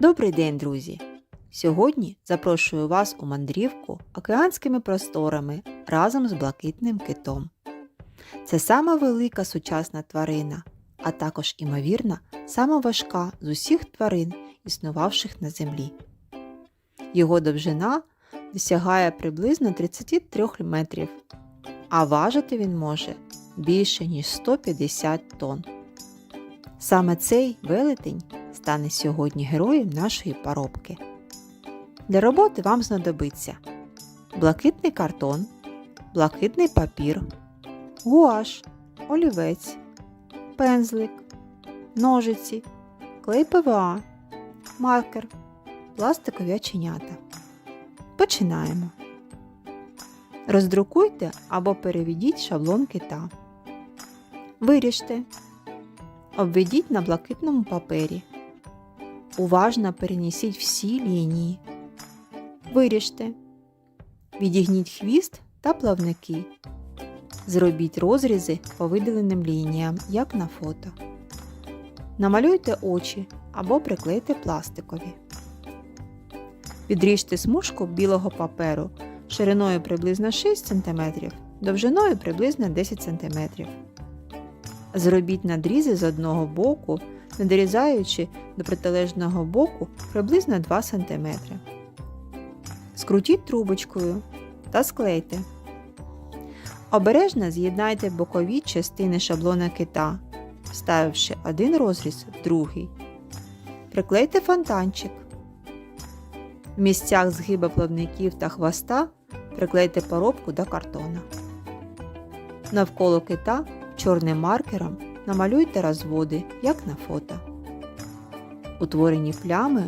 Добрий день, друзі! Сьогодні запрошую вас у мандрівку океанськими просторами разом з блакитним китом. Це сама велика сучасна тварина, а також, імовірно, сама важка з усіх тварин, існувавших на землі. Його довжина досягає приблизно 33 метрів, а важити він може більше ніж 150 тонн. Саме цей велетень стане сьогодні героєм нашої поробки. Для роботи вам знадобиться блакитний картон, блакитний папір, гуаш, олівець, пензлик, ножиці, клей ПВА, маркер, пластикові оченята. Починаємо. Роздрукуйте або переведіть шаблон кита. Виріжте. Обведіть на блакитному папері. Уважно перенесіть всі лінії. Виріжте. Відігніть хвіст та плавники. Зробіть розрізи по виділеним лініям, як на фото. Намалюйте очі або приклейте пластикові. Відріжте смужку білого паперу шириною приблизно 6 см, довжиною приблизно 10 см. Зробіть надрізи з одного боку, не дорізаючи до протилежного боку приблизно 2 см. Скрутіть трубочкою та склейте. Обережно з'єднайте бокові частини шаблона кита, вставивши один розріз в другий. Приклейте фонтанчик. В місцях згиба плавників та хвоста приклейте поробку до картона. Навколо кита чорним маркером намалюйте розводи, як на фото. Утворені плями